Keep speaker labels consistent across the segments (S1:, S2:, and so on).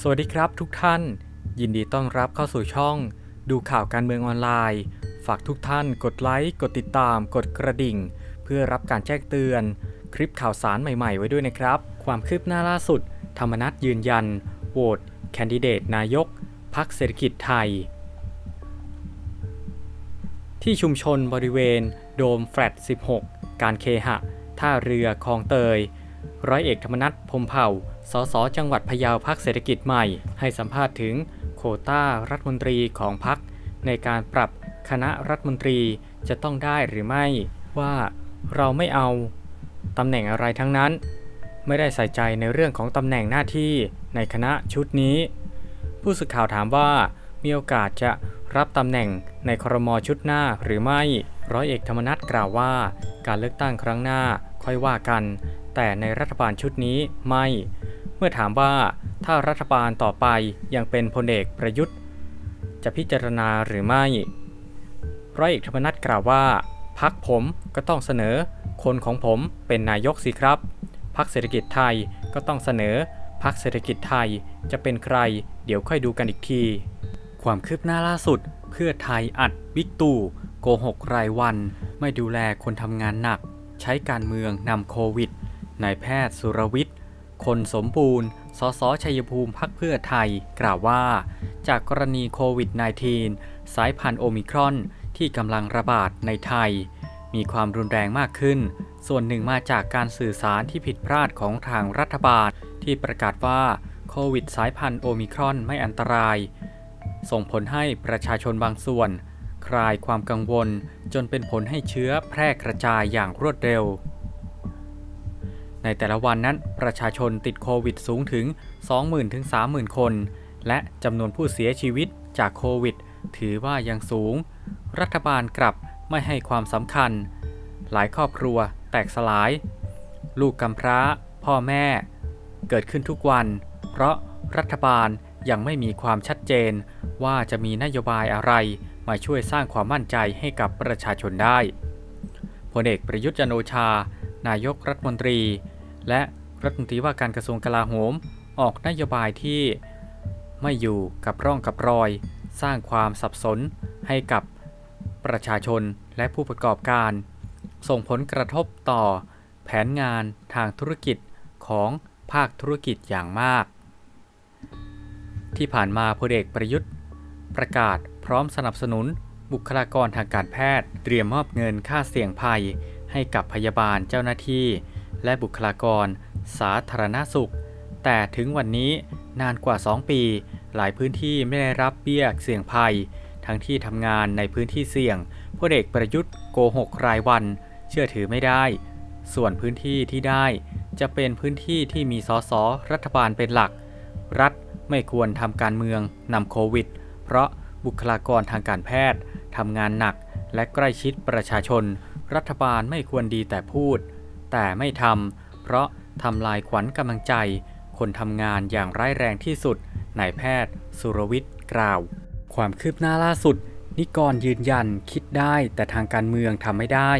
S1: สวัสดีครับทุกท่าน ยินดีต้อนรับเข้าสู่ช่อง ดูข่าวการเมืองออนไลน์ ฝากทุกท่านกดไลค์ กดติดตาม กดกระดิ่ง เพื่อรับการแจ้งเตือน คลิปข่าวสารใหม่ๆ ไว้ด้วยนะครับ ความคืบหน้าล่าสุด ธรรมนัฐยืนยัน โหวตแคนดิเดตนายกพักเศรษฐกิจไทย ที่ชุมชนบริเวณ โดมแฟลต 16 การเคหะ ท่าเรือคลองเตย ร้อยเอกธรรมนัฐพรมเผ่า สสจังหวัดพะเยาพักเศรษฐกิจใหม่ ให้สัมภาษณ์ถึงโควต้ารัฐมนตรีของพักในการปรับคณะรัฐมนตรีจะต้องได้หรือไม่ว่าเราไม่เอาตำแหน่งอะไรทั้งนั้น ไม่ได้ใส่ใจในเรื่องของตำแหน่งหน้าที่ในคณะชุดนี้ ผู้สื่อข่าวถามว่ามีโอกาสจะรับตำแหน่งในครมชุดหน้าหรือไม่ร้อยเอกธรรมนัฐกล่าวว่า การเลือกตั้งครั้งหน้า ค่อยว่ากัน แต่ในรัฐบาลชุดนี้ไม่ เมื่อถามว่าถ้ารัฐบาลต่อไปยังเป็นพลเอกประยุทธ์ จะพิจารณาหรือไม่ร้อยเอกธรรมนัฐกล่าวว่าพักผมก็ต้องเสนอ คนของผมเป็นนายกสิครับพักเศรษฐกิจไทยก็ต้องเสนอพักเศรษฐกิจไทยจะเป็นใคร เดี๋ยวค่อยดูกันอีกที ความคืบหน้าล่าสุด เพื่อไทยอัดบิ๊กตู่โกหกรายวัน ไม่ดูแลคนทำงานหนัก ใช้การเมืองนำโควิด นายแพทย์สุรวิทย์ คนสมบูรณ์ สสชัยภูมิพักเพื่อไทย กล่าวว่า จากกรณีโควิด -19 สายพันธุ์โอมิครอนที่กำลังระบาดในไทย มีความรุนแรงมากขึ้น ส่วนหนึ่งมาจากการสื่อสารที่ผิดพลาดของทางรัฐบาล ที่ประกาศว่าโควิดสายพันธุ์โอมิครอนไม่อันตราย ส่งผลให้ประชาชนบางส่วน คลายความกังวลจนเป็นผลให้เชื้อแพร่กระจายอย่างรวดเร็ว ในแต่ละวันนั้นประชาชนติดโควิดสูงถึง 20,000ถึง30,000 คน และจำนวนผู้เสียชีวิตจากโควิด ถือว่ายังสูง รัฐบาลกลับไม่ให้ความสำคัญ หลายครอบครัวแตกสลาย ลูกกำพร้า พ่อแม่ เกิดขึ้นทุกวัน เพราะรัฐบาลยังไม่มีความชัดเจนว่าจะมีนโยบายอะไร มาช่วยสร้างความมั่นใจให้กับประชาชนได้พลเอกประยุทธ์จันโอชา นายกรัฐมนตรี และรัฐมนตรีว่าการกระทรวงกลาโหม ออกนโยบายที่ไม่อยู่กับร่องกับรอย สร้างความสับสนให้กับประชาชนและผู้ประกอบการ ส่งผลกระทบต่อแผนงานทางธุรกิจของภาคธุรกิจอย่างมาก ที่ผ่านมาพลเอกประยุทธ์ ประกาศพร้อมสนับสนุน บุคลากรทางการแพทย์ เตรียมมอบเงินค่าเสี่ยงภัย ให้กับพยาบาลเจ้าหน้าที่ และบุคลากร สาธารณสุข แต่ถึงวันนี้นานกว่า 2 ปี หลายพื้นที่ไม่ได้รับเบี้ยเสี่ยงภัย ทั้งที่ทำงานในพื้นที่เสี่ยงพลเอกประยุทธ์โกหกรายวัน เชื่อถือไม่ได้ ส่วนพื้นที่ที่ได้จะเป็นพื้นที่ที่มีสสรัฐบาลเป็นหลัก รัฐไม่ควรทำการเมืองนำโควิด เพราะบุคลากรทางการแพทย์ทำงานหนักและใกล้ชิดประชาชน รัฐบาลไม่ควรดีแต่พูด แต่ไม่ทำเพราะทำลายขวัญกำลังใจ คนทำงานอย่างร้ายแรงที่สุดนายแพทย์ สุรวิทย์กล่าว ความคืบหน้าล่าสุด นิกรยืนยันคิดได้แต่ทางการเมืองทำไม่ได้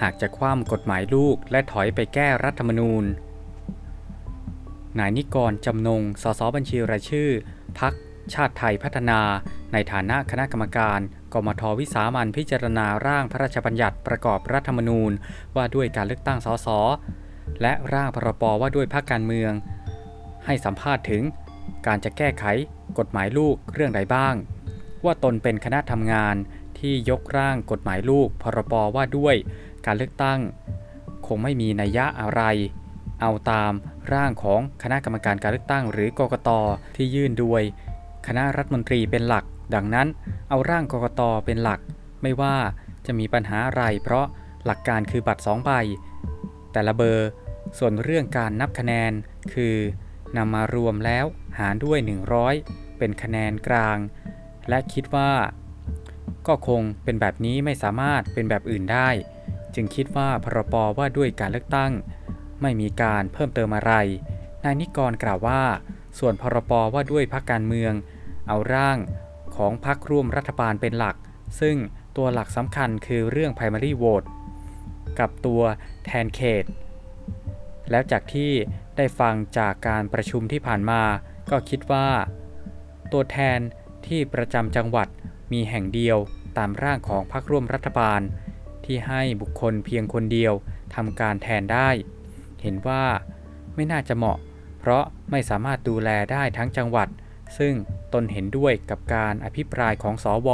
S1: หากจะคว่ำกฎหมายลูกและถอยไปแก้รัฐธรรมนูญนายนิกรจำนง สสบัญชีรายชื่อ พัก ชาติไทยพัฒนา ในฐานะคณะกรรมการกมทวิสามันพิจารณาร่างพระราชบัญญัติประกอบรัฐธรรมนูญ ว่าด้วยการเลือกตั้งสสและร่างพรบว่าด้วยพรรคการเมือง ให้สัมภาษณ์ถึง การจะแก้ไข กฎหมายลูกเรื่องใดบ้าง ว่าตนเป็นคณะทำงานที่ยกร่างกฎหมายลูก พรบว่าด้วยการเลือกตั้ง คงไม่มีนัยยะอะไร เอาตามร่างของคณะกรรมการการเลือกตั้งหรือกกตที่ยื่นด้วย คณะรัฐมนตรีเป็นหลัก ดังนั้นเอาร่างกกตเป็นหลัก ไม่ว่าจะมีปัญหาอะไรเพราะหลักการคือบัตร2ใบแต่ละเบอร์ ส่วนเรื่องการนับคะแนนคือนำมารวมแล้วหารด้วย 100 เป็นคะแนนกลาง และคิดว่า ก็คงเป็นแบบนี้ไม่สามารถเป็นแบบอื่นได้ จึงคิดว่าพรบว่าด้วยการเลือกตั้ง ไม่มีการเพิ่มเติมอะไรนายนิกรกล่าวว่า ส่วนพรบว่าด้วยพรรคการเมือง เอาร่างของพรรคร่วมรัฐบาลเป็นหลัก ซึ่งตัวหลักสำคัญคือเรื่อง primary vote กับตัวแทนเขต แล้วจากที่ได้ฟังจากการประชุมที่ผ่านมา ก็คิดว่า ตัวแทนที่ประจำจังหวัดมีแห่งเดียวตามร่างของพรรคร่วมรัฐบาล ที่ให้บุคคลเพียงคนเดียวทำการแทนได้ เห็นว่าไม่น่าจะเหมาะ ราะไม่สามารถดูแลได้ทั้งจังหวัด ซึ่งตนเห็นด้วยกับการอภิปรายของสว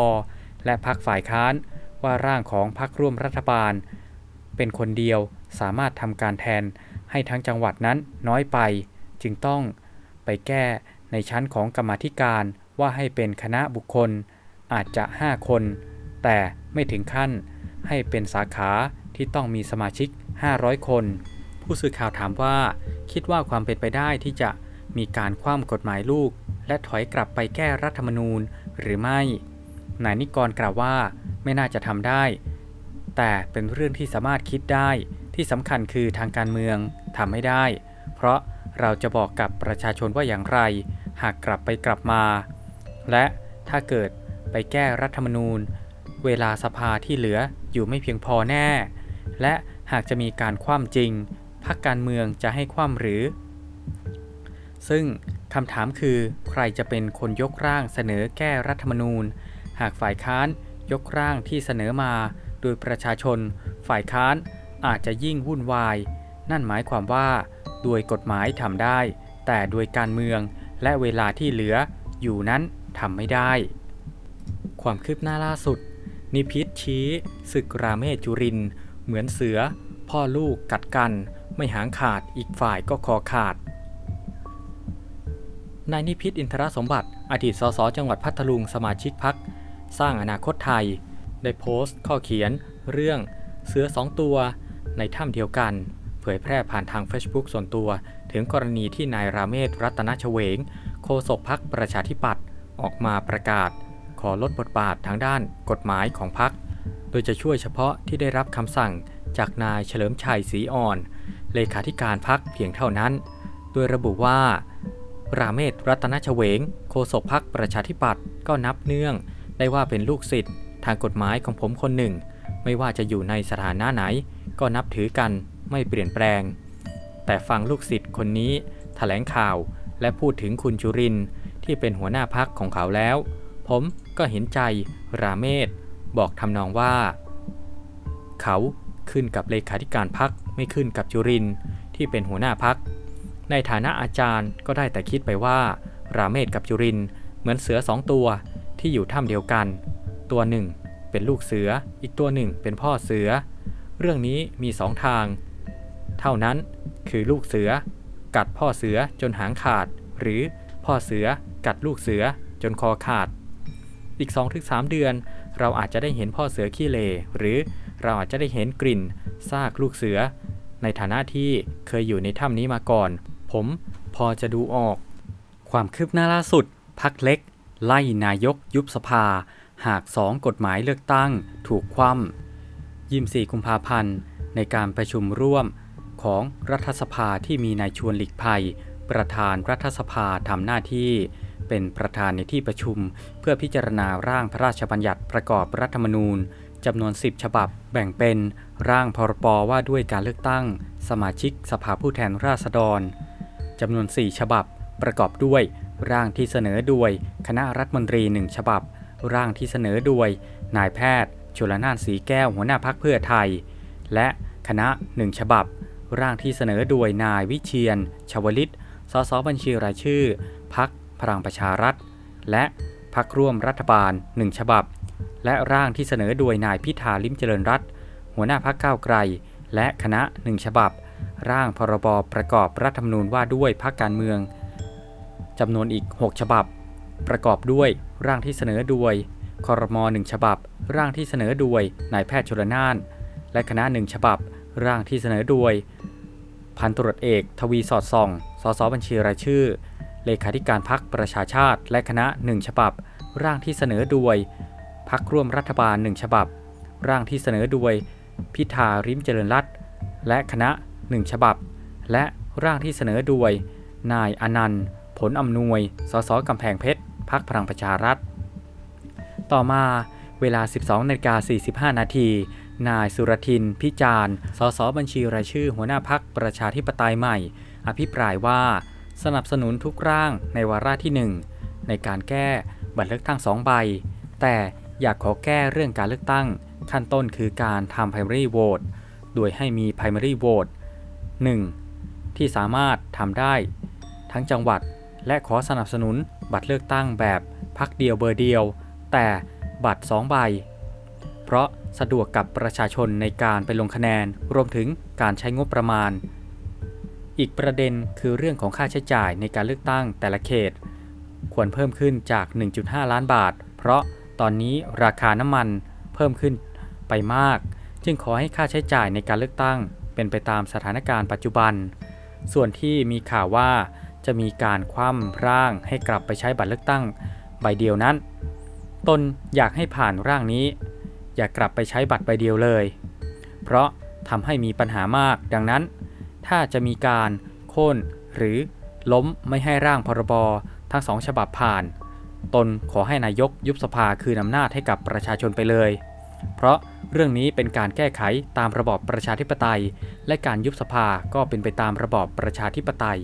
S1: และพรรคฝ่ายค้าน ว่าร่างของพรรคร่วมรัฐบาล เป็นคนเดียวสามารถทำการแทนให้ทั้งจังหวัดนั้นน้อยไป จึงต้องไปแก้ในชั้นของกรรมธิการว่าให้เป็นคณะบุคคล อาจจะ 5 คน แต่ไม่ถึงขั้นให้เป็นสาขาที่ต้องมีสมาชิก 500 คน ผู้สื่อข่าวถามว่า คิดว่าความเป็นไปได้ที่จะมีการคว่ำกฎหมายลูก และถอยกลับไปแก้รัฐธรรมนูญหรือไม่ นายนิกรกล่าวว่าไม่น่าจะทำได้ แต่เป็นเรื่องที่สามารถคิดได้ที่สำคัญคือทางการเมืองทำไม่ได้ เพราะเราจะบอกกับประชาชนว่าอย่างไร หากกลับไปกลับมา และถ้าเกิดไปแก้รัฐธรรมนูญ เวลาสภาที่เหลืออยู่ไม่เพียงพอแน่ และหากจะมีการคว่ำจริง พรรคการเมืองจะให้คว่ำหรือ ซึ่งคำถามคือ ใครจะเป็นคนยกร่างเสนอแก้รัฐธรรมนูญ หากฝ่ายค้านยกร่างที่เสนอมา โดยประชาชน ฝ่ายค้านอาจจะยิ่งวุ่นวาย นั่นหมายความว่า โดยกฎหมายทำได้ แต่โดยการเมืองและเวลาที่เหลืออยู่นั้นทำไม่ได้ ความคืบหน้าล่าสุด นิพิษชี้ศึกราเมศจุริน เหมือนเสือ พ่อลูกกัดกัน ไม่หางขาดอีกฝ่ายก็คอขาด นายนิพิษอินทรสมบัติ อดีตสสจังหวัดพัทลุงสมาชิกพัก สร้างอนาคตไทย ได้โพสต์ข้อเขียน เรื่องเสือสองตัวในถ้ำเดียวกัน เผยแพร่ผ่านทาง Facebook ส่วนตัว ถึงกรณีที่นายราเมศรัตนชเวง โฆษกพักประชาธิปัตย์ออกมาประกาศ ขอลดบทบาททางด้านกฎหมายของพัก โดยจะช่วยเฉพาะที่ได้รับคำสั่งจากนายเฉลิมชัยศรีอ่อน เลขาธิการพักเพียงเท่านั้น โดยระบุว่า ราเมศรัตนชเวง โฆษกพักประชาธิปัตย์ก็นับเนื่องได้ว่าเป็นลูกศิษย์ทางกฎหมายของผมคนหนึ่ง ไม่ว่าจะอยู่ในสถานะไหน ก็นับถือกันไม่เปลี่ยนแปลง แต่ฟังลูกศิษย์คนนี้ถแถลงข่าวและพูดถึงคุณจุรินที่เป็นหัวหน้าพักของเขาแล้ว ผมก็เห็นใจราเมศบอกทำนองว่า เขา ขึ้นกับเลขาธิการพักไม่ขึ้นกับจุรินที่เป็นหัวหน้าพัก ในฐานะอาจารย์ก็ได้แต่คิดไปว่า ราเมศกับจุรินเหมือนเสือสองตัวที่อยู่ถ้ำเดียวกัน ตัวหนึ่งเป็นลูกเสือ อีกตัวหนึ่งเป็นพ่อเสือ เรื่องนี้มีสองทาง เท่านั้นคือลูกเสือ กัดพ่อเสือจนหางขาด หรือพ่อเสือกัดลูกเสือจนคอขาด อีก 2-3 เดือน เราอาจจะได้เห็นพ่อเสือขี้เลหรือ เราอาจจะได้เห็นกลิ่นซากลูกเสือ ในฐานะที่เคยอยู่ในถ้ำนี้มาก่อน ผมพอจะดูออก ความคืบหน้าล่าสุด พักเล็ก ไล่นายกยุบสภา หากสองกฎหมายเลือกตั้งถูกคว่ำยิม4กุมภาพันธ์ในการประชุมร่วมของรัฐสภาที่มีนายชวนหลีกภัย ประธานรัฐสภาทำหน้าที่ เป็นประธานในที่ประชุม เพื่อพิจารณาร่างพระราชบัญญัติประกอบรัฐธรรมนูญ จำนวน 10 ฉบับ แบ่งเป็น ร่างพรบว่าด้วยการเลือกตั้ง สมาชิกสภาผู้แทนราษฎรจำนวน 4 ฉบับ ประกอบด้วย ร่างที่เสนอโดย คณะรัฐมนตรี 1 ฉบับ ร่างที่เสนอโดย นายแพทย์ ชุลนานสีแก้วหัวหน้าพักเพื่อไทย และคณะ 1 ฉบับ ร่างที่เสนอโดยนายวิเชียน ชวลิตสสบัญชีรายชื่อ พักพลังประชารัฐ และพักร่วมรัฐบาล 1 ฉบับ และร่างที่เสนอโดยนายพิธาลิมเจริญรัตหัวหน้าพักก้าวไกล และคณะ1ฉบับ ร่างพรบประกอบรัฐธรรมนูญว่าด้วยพักการเมืองจำนวนอีก 6 ฉบับ ประกอบด้วยร่างที่เสนอโดยคอรมอหนึ่งฉบับ ร่างที่เสนอโดยนายแพทย์ชลนาน และคณะหนึ่งฉบับ ร่างที่เสนอโดยพันตรวจเอกทวีสอดส่อง สสบัญชีรายชื่อ เลขาธิการพักประชาชาติ และคณะหนึ่งฉบับ ร่างที่เสนอโดย พักร่วมรัฐบาลหนึ่งฉบับ ร่างที่เสนอโดยพิธาริมเจริญรัตและคณะหนึ่งฉบับ และร่างที่เสนอโดยนายอนันต์ ผลอำนวย สสกำแพงเพชรพักพลังประชารัฐ ต่อมาเวลา 12นาฬิกา45 นาที นายสุรทิน พิจารณ์สสบัญชีรายชื่อหัวหน้าพักประชาธิปไตยใหม่ อภิปรายว่า สนับสนุนทุกร่างในวาระที่ 1 ในการแก้บัตรเลือกตั้ง2ใบ แต่ อยากขอแก้เรื่องการเลือกตั้ง ขั้นต้นคือการทำ primary vote โดยให้มี primary vote 1 ที่สามารถทำได้ ทั้งจังหวัดและขอสนับสนุนบัตรเลือกตั้งแบบพักเดียวเบอร์เดียว แต่บัตร 2 ใบ เพราะสะดวกกับประชาชนในการไปลงคะแนนรวมถึงการใช้งบประมาณ อีกประเด็นคือเรื่องของค่าใช้จ่ายในการเลือกตั้งแต่ละเขต ควรเพิ่มขึ้นจาก 1.5 ล้านบาท เพราะ ตอนนี้ราคาน้ำมันเพิ่มขึ้นไปมาก จึงขอให้ค่าใช้จ่ายในการเลือกตั้ง เป็นไปตามสถานการณ์ปัจจุบัน ส่วนที่มีข่าวว่าจะมีการคว่ำร่างให้กลับไปใช้บัตรเลือกตั้งใบเดียวนั้น ตนอยากให้ผ่านร่างนี้ อย่ากลับไปใช้บัตรใบเดียวเลย เพราะทำให้มีปัญหามากดังนั้น ถ้าจะมีการโค่นหรือล้มไม่ให้ร่างพรบทั้งสองฉบับผ่าน ตนขอให้นายกยุบสภาคืนอำนาจให้กับประชาชนไปเลย เพราะเรื่องนี้เป็นการแก้ไขตามระบอบประชาธิปไตย และการยุบสภาก็เป็นไปตามระบอบประชาธิปไตย